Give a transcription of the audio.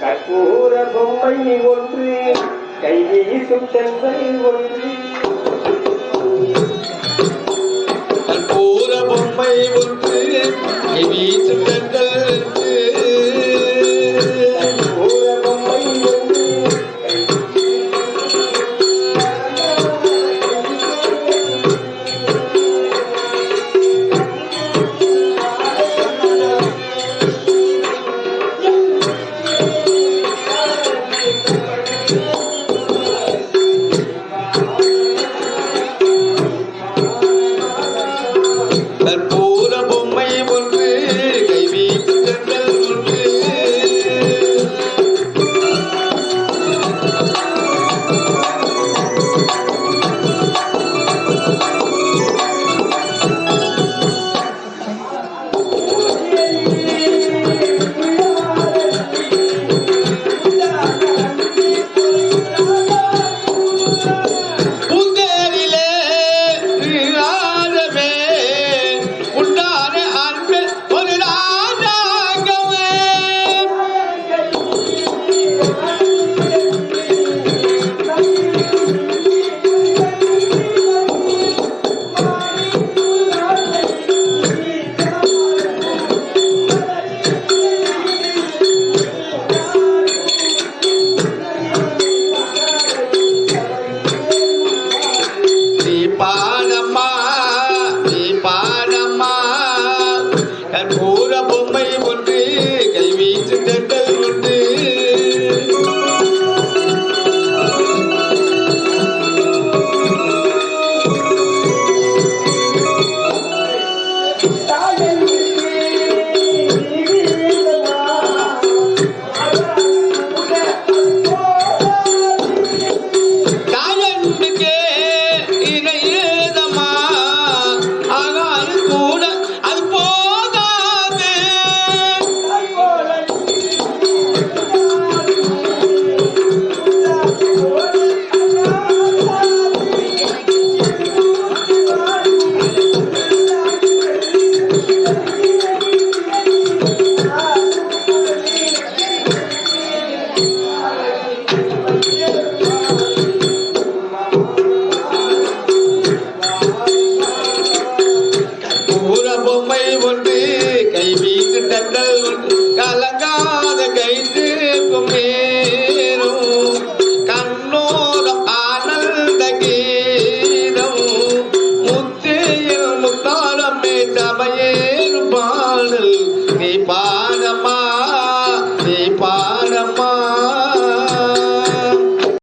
கற்பூர பொம்மை ஒன்று கை வீசும் செங்கை ஒன்று. கற்பூர பொம்மை ஒன்று கை வீசும் செங்கல் Stop. கொண்டு கை வீட்டு தட்டல் கொண்டு கலங்காத கைத்து குமேரும் கண்ணோரம் ஆனந்த கீதம் முத்தையில் முத்தாரமே சமையேறு பாடமா